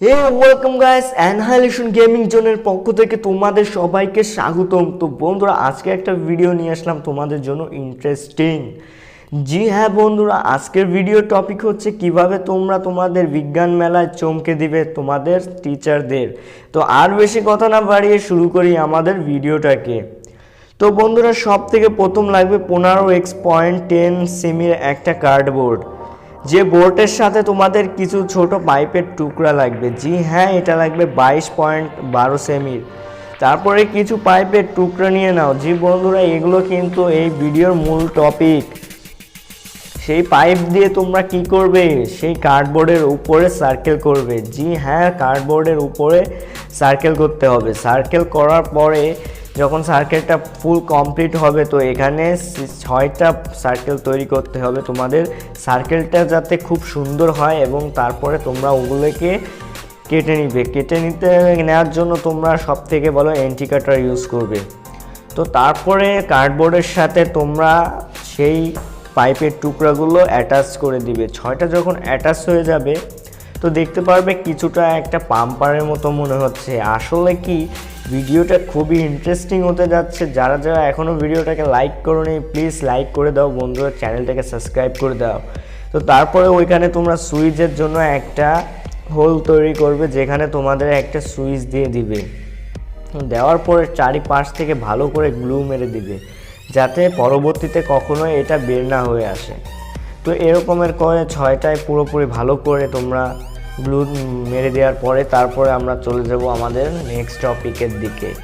Hey welcome guys annihilation gaming জোনের পক্ষ থেকে তোমাদের সবাইকে স্বাগতম। তো বন্ধুরা, আজকে একটা ভিডিও নিয়ে আসলাম তোমাদের জন্য ইন্টারেস্টিং জি হ্যাঁ বন্ধুরা, আজকের ভিডিও টপিক হচ্ছে কীভাবে তোমরা তোমাদের বিজ্ঞান মেলায় চমকে দিবে তোমাদের টিচারদের তো আর বেশি কথা না বাড়িয়ে শুরু করি আমাদের ভিডিওটাকে তো বন্ধুরা সব থেকে প্রথম লাগবে পনেরো এক্স পয়েন্ট টেন সেমির একটা কার্ডবোর্ড যে বোর্ডের সাথে তোমাদের কিছু ছোট পাইপের টুকরা লাগবে, জি হ্যাঁ এটা লাগবে বাইশ পয়েন্ট বারো সেমির তারপরে কিছু পাইপের টুকরা নিয়ে নাও। জি বন্ধুরা, এগুলো কিন্তু এই ভিডিওর মূল টপিক সেই পাইপ দিয়ে তোমরা কি করবে? সেই কার্ডবোর্ডের উপরে সার্কেল করবে। জি হ্যাঁ কার্ডবোর্ডের উপরে সার্কেল করতে হবে। সার্কেল করার পরে যখন সার্কেলটা ফুল কমপ্লিট হবে, তো এখানে ছয়টা সার্কেল তৈরি করতে হবে তোমাদের। সার্কেলটা যাতে খুব সুন্দর হয় এবং তারপরে তোমরা ওগুলোকে কেটে নিবে। কেটে নিতে নেওয়ার জন্য তোমরা সব থেকে বলো অ্যান্টি কাটার ইউজ করবে। তো তারপরে কার্ডবোর্ডের সাথে তোমরা সেই পাইপের টুকরাগুলো অ্যাটাচ করে দিবে। ছয়টা যখন অ্যাটাচ হয়ে যাবে, তো দেখতে পারবে কিছুটা একটা পাম্পারের মতো মনে হচ্ছে। আসলে কি ভিডিওটা খুবই ইন্টারেস্টিং হতে যাচ্ছে। যারা যারা এখনও ভিডিওটাকে লাইক করোনি প্লিজ লাইক করে দাও বন্ধুরা চ্যানেলটাকে সাবস্ক্রাইব করে দাও। তো তারপরে ওইখানে তোমরা সুইচের জন্য একটা হোল তৈরি করবে, যেখানে তোমাদের একটা সুইচ দিয়ে দিবে। দেওয়ার পরে চারিপাশ থেকে ভালো করে গ্লু মেরে দিবে, যাতে পরবর্তীতে কখনো এটা বের না হয়ে আসে। তো এরকমের করে ছয়টায় পুরোপুরি ভালো করে তোমরা গ্লু মেরে দেওয়ার পরে তারপরে আমরা চলে যাব আমাদের নেক্সট টপিকের দিকে।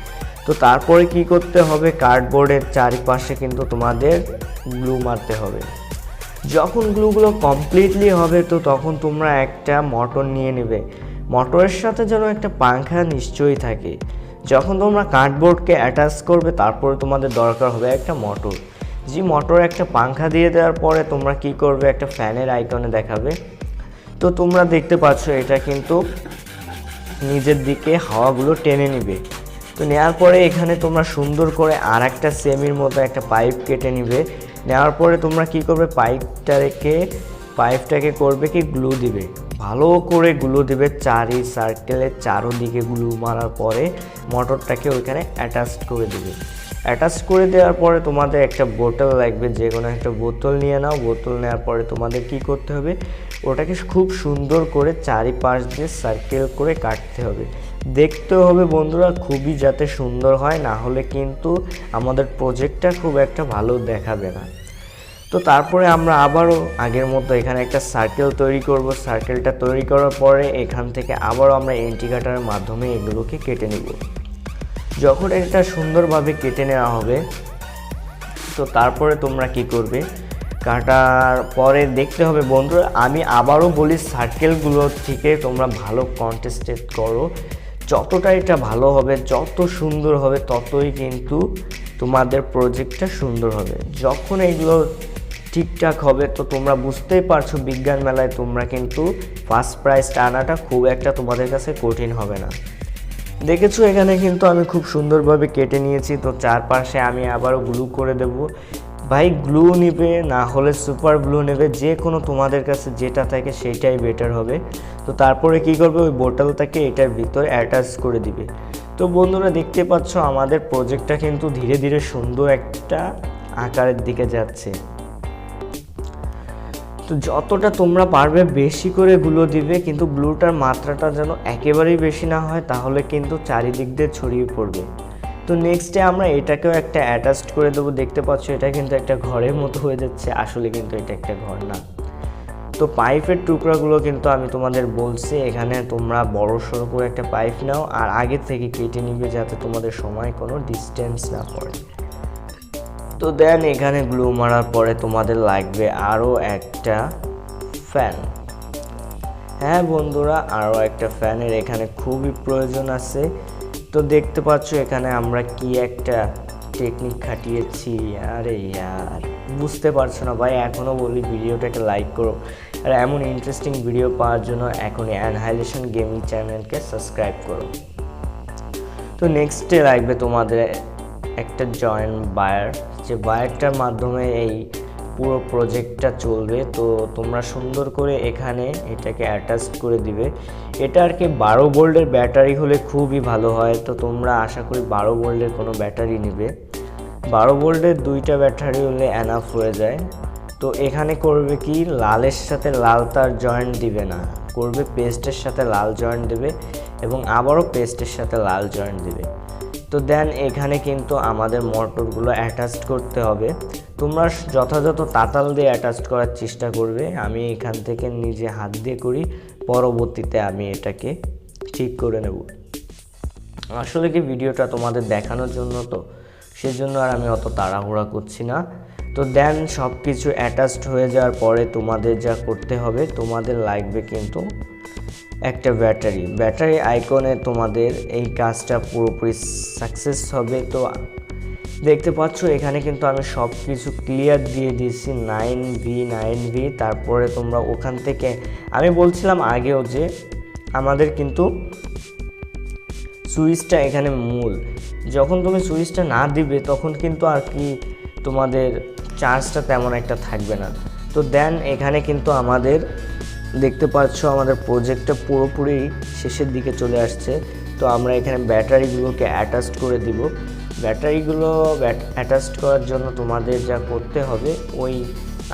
তো তারপরে কি করতে হবে? কার্ডবোর্ডের চারিপাশে কিন্তু তোমাদের গ্লু মারতে হবে। যখন গ্লুগুলো কমপ্লিটলি হবে, তো তখন তোমরা একটা মোটর নিয়ে নেবে। মটরের সাথে যেন একটা পাংখা নিশ্চয়ই থাকে। যখন তোমরা কার্ডবোর্ডকে অ্যাটাচ করবে, তারপরে তোমাদের দরকার হবে একটা মোটর যে মোটর একটা পাংখা দিয়ে দেওয়ার পরে তোমরা কি করবে? একটা ফ্যানের আইকনে দেখাবে। তো তোমরা দেখতে পাচ্ছ, এটা কিন্তু নিজের দিকে হাওয়াগুলো টেনে নিবে। তো নেওয়ার পরে এখানে তোমরা সুন্দর করে আর একটা সেমির মতো একটা পাইপ কেটে নিবে। নেওয়ার পরে তোমরা কি করবে, পাইপটাকে পাইপটাকে করবে কি, গ্লু দিবে। ভালো করে গ্লু দিবে চারি সার্কেলের চারোদিকে গ্লু মারার পরে মোটরটাকে ওইখানে অ্যাটাচ করে দিবে। অ্যাটাচ করে দেওয়ার পরে তোমাদের একটা বোতল লাগবে, যে কোনো একটা বোতল নিয়ে নাও। বোতল নেওয়ার পরে তোমাদের কি করতে হবে? ওটাকে খুব সুন্দর করে চারিপাশ দিয়ে সার্কেল করে কাটতে হবে। দেখতে হবে বন্ধুরা, খুবই যাতে সুন্দর হয়, না হলে কিন্তু আমাদের প্রজেক্টটা খুব একটা ভালো দেখাবে না। তো তারপরে আমরা আবারও আগের মতো এখানে একটা সার্কেল তৈরি করব। সার্কেলটা তৈরি করার পরে এখান থেকে আবারও আমরা এন্টি কাটারের মাধ্যমে এগুলোকে কেটে নিব। যখন এটা সুন্দরভাবে কেটে নেওয়া হবে, তো তারপরে তোমরা কি করবে? কাটার পরে দেখতে হবে, বন্ধুরা, আমি আবারও বলি সার্কেলগুলো থেকে তোমরা ভালো কন্টেস্টেড করো। যতটা এটা ভালো হবে, যত সুন্দর হবে, ততই কিন্তু তোমাদের প্রজেক্টটা সুন্দর হবে। যখন এগুলো ঠিকঠাক হবে, তো তোমরা বুঝতেই পারছ, বিজ্ঞান মেলায় তোমরা কিন্তু ফার্স্ট প্রাইজটা আনাটা খুব একটা তোমাদের কাছে কঠিন হবে না। দেখেছ, এখানে কিন্তু আমি খুব সুন্দরভাবে কেটে নিয়েছি, তো চারপাশে আমি আবারও গ্লু করে দেব। ভাই, গ্লু নিবে, না হলে সুপার গ্লু নেবে, যে কোনো তোমাদের কাছে যেটা থাকে সেটাই বেটার হবে। তো তারপরে কি করবে, ওই বোতলটাকে এটার ভিতরে অ্যাটাচ করে দিবে। তো বন্ধুরা, দেখতে পাচ্ছ আমাদের প্রজেক্টটা কিন্তু ধীরে ধীরে সুন্দর একটা আকারের দিকে যাচ্ছে। তো যতটা তোমরা পারবে বেশি করে গুলো দিবে, কিন্তু গ্লুটার মাত্রাটা যেন একেবারেই বেশি না হয়, তাহলে কিন্তু চারিদিক দিয়ে ছড়িয়ে পড়বে। তো নেক্সটে আমরা এটাকেও একটা অ্যাটাচড করে দেবো, দেখতে পাচ্ছ এটা কিন্তু একটা ঘরের মতো হয়ে যাচ্ছে, আসলে কিন্তু এটা একটা ঘর না। তো পাইপের টুকরাগুলো কিন্তু আমি তোমাদের বলছি, এখানে তোমরা বড় সড়ো করে একটা পাইপ নাও, আর আগে থেকে কেটে নিবে যাতে তোমাদের সময় কোনো ডিস্টেন্স না পড়ে। তো দেন এখানে গ্লু মারার পরে তোমাদের লাগবে আরও একটা ফ্যান হ্যাঁ বন্ধুরা আরও একটা ফ্যানের এখানে খুবই প্রয়োজন আছে। তো দেখতে পাচ্ছ এখানে আমরা কি একটা টেকনিক খাটিয়েছি। আরে ইয়ার, বুঝতে পারছ না ভাই এখনও বলি ভিডিওটাকে লাইক করো। আর এমন ইন্টারেস্টিং ভিডিও পাওয়ার জন্য এখনই অ্যানহাইলেশন গেমিং চ্যানেলকে সাবস্ক্রাইব করো। তো নেক্সটে লাগবে তোমাদের একটা জয়েন্ট বায়ার যে বায়ারটার মাধ্যমে এই পুরো প্রজেক্টটা চলবে, তো তোমরা সুন্দর করে এখানে এটাকে অ্যাটাচ করে দিবে। এটা আর কি বারো ভোল্টের ব্যাটারি হলে খুবই ভালো হয়, তো তোমরা আশা করি বারো ভোল্টের কোনো ব্যাটারি নেবে। বারো ভোল্টের দুইটা ব্যাটারি হলে অ্যানাফ হয়ে যায়। তো এখানে করবে কি, লালের সাথে লাল তার জয়েন্ট দিবে না, করবে পেস্টের সাথে লাল জয়েন্ট দেবে এবং আবারও পেস্টের সাথে লাল জয়েন্ট দেবে। তো দেন এখানে কিন্তু আমাদের মোটরগুলো অ্যাটাচড করতে হবে। তোমরা যথাযথ তাতাল দিয়ে অ্যাটাচড করার চেষ্টা করবে। আমি এখান থেকে নিজে হাত দিয়ে করি, পরবর্তীতে আমি এটাকে ঠিক করে নেব। আসলে কি ভিডিওটা তোমাদের দেখানোর জন্য তো, সেজন্য আর আমি অত তাড়াহুড়া করছি না। তো দেন সব কিছু অ্যাটাচড হয়ে যাওয়ার পরে তোমাদের যা করতে হবে, তোমাদের লাগবে কিন্তু একটা ব্যাটারি। ব্যাটারি আইকনে তোমাদের এই কাজটা পুরোপুরি সাকসেস হবে। তো দেখতে পাচ্ছ, এখানে কিন্তু আমি সব কিছু ক্লিয়ার দিয়ে দিয়েছি। নাইন ভি নাইন ভি তারপরে তোমরা ওখান থেকে, আমি বলছিলাম আগেও যে আমাদের কিন্তু সুইচটা এখানে মূল। যখন তুমি সুইচটা না দিবে, তখন কিন্তু আর কি তোমাদের চার্জটা তেমন একটা থাকবে না। তো দেন এখানে কিন্তু আমাদের দেখতে পাচ্ছ আমাদের প্রজেক্টটা পুরোপুরি শেষের দিকে চলে আসছে। তো আমরা এখানে ব্যাটারিগুলোকে অ্যাটাচড করে দিব। ব্যাটারিগুলো অ্যাটাচড করার জন্য তোমাদের যা করতে হবে, ওই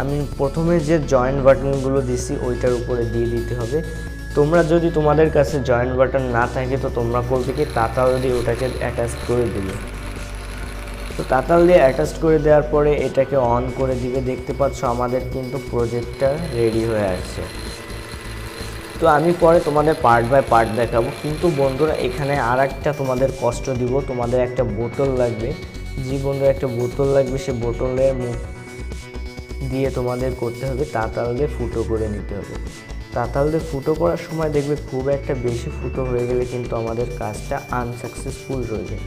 আমি প্রথমে যে জয়েন্ট বাটনগুলো দিছি, ওইটার উপরে দিয়ে দিতে হবে। তোমরা যদি তোমাদের কাছে জয়েন্ট বাটন না থাকে, তো তোমরা করবে কি তাতাল দিয়ে ওটাকে অ্যাটাচ করে দিবে তো তাতাল দিয়ে অ্যাটাচ করে দেওয়ার পরে এটাকে অন করে দিবে। দেখতে পাচ্ছ আমাদের কিন্তু প্রজেক্টটা রেডি হয়ে আসছে। তো আমি পরে তোমাদের পার্ট বাই পার্ট দেখাবো। কিন্তু বন্ধুরা, এখানে আর একটা তোমাদের কষ্ট দিব। তোমাদের একটা বোতল লাগবে। যে বন্ধুরা, একটা বোতল লাগবে। সে বোতলের মুখ দিয়ে তোমাদের করতে হবে। তাতাল দিয়ে ফুটো করে নিতে হবে। তাতাল দিয়ে ফুটো করার সময় দেখবে খুব একটা বেশি ফুটো হয়ে গেলে কিন্তু আমাদের কাজটা আনসাকসেসফুল রয়ে যায়।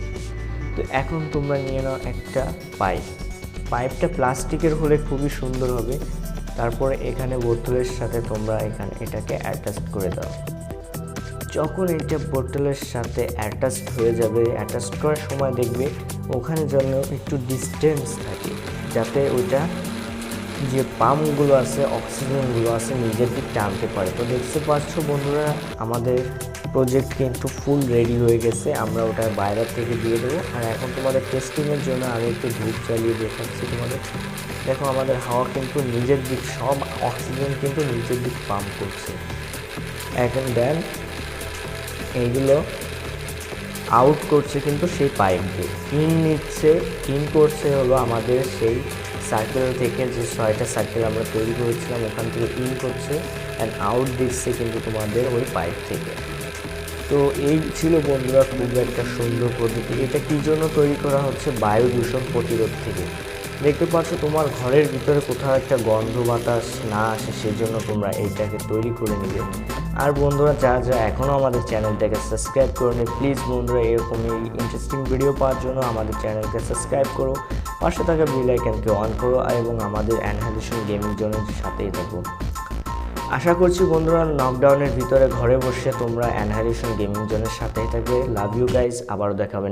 তো এখন তোমরা নিয়ে নাও একটা পাইপ পাইপটা প্লাস্টিকের হলে খুবই সুন্দর হবে। তারপরে এখানে বোতলের সাথে তোমরা এখানে এটাকে অ্যাটাচ করে দাও। যখন এটা বোতলের সাথে অ্যাটাচড হয়ে যাবে অ্যাটাচ করার সময় দেখবে ওখানে যেন একটু ডিস্টেন্স থাকে, যাতে ওইটা যে পাম্পগুলো আছে অক্সিজেনগুলো আছে নিজের দিক টানতে পারে। তো দেখতে পাচ্ছ বন্ধুরা, আমাদের প্রজেক্ট কিন্তু ফুল রেডি হয়ে গেছে। আমরা ওটা বাইরের থেকে দিয়ে দেবো। আর এখন তোমাদের টেস্টিংয়ের জন্য আমি একটু ধূপ চালিয়ে দেখাচ্ছি তোমাদের। দেখো আমাদের হাওয়া কিন্তু নিজের দিক, সব অক্সিজেন কিন্তু নিজের দিক পাম্প করছে। এখন দেন এইগুলো আউট করছে কিন্তু সেই পাইপ দিয়ে। ইন নিচ্ছে ইন করছে হলো আমাদের সেই সার্কেল থেকে যে ছয়টা সার্কেল আমরা তৈরি করেছিলাম, ওখান থেকে ইন করছে। অ্যান্ড আউট দিচ্ছে কিন্তু তোমাদের ওই পাইপ থেকে। তো এই ছিল বন্ধুরা খুব একটা সুন্দর পদ্ধতি এটা কী জন্য তৈরি করা হচ্ছে? বায়ু দূষণ প্রতিরোধ থেকে। দেখতে পাচ্ছ তোমার ঘরের ভিতরে কোথাও একটা গন্ধ বাতাস না আসে, সেজন্য তোমরা এইটাকে তৈরি করে নেবে। আর বন্ধুরা, যা যা এখনও আমাদের চ্যানেলটাকে সাবস্ক্রাইব করে নে প্লিজ বন্ধুরা এরকমই ইন্টারেস্টিং ভিডিও পাওয়ার জন্য আমাদের চ্যানেলকে সাবস্ক্রাইব করো, পাশে থাকা বেল আইকনকে অন করো এবং আমাদের অ্যানহালিশন গেমিং জোনের সাথেই থাকো। আশা করছি বন্ধুরা লকডাউনের ভিতরে ঘরে বসে তোমরা অ্যানহারিসন গেমিং জোনের সাথেই থাকবে। লাভ ইউ গাইজ আবারও দেখাবে নেক্সট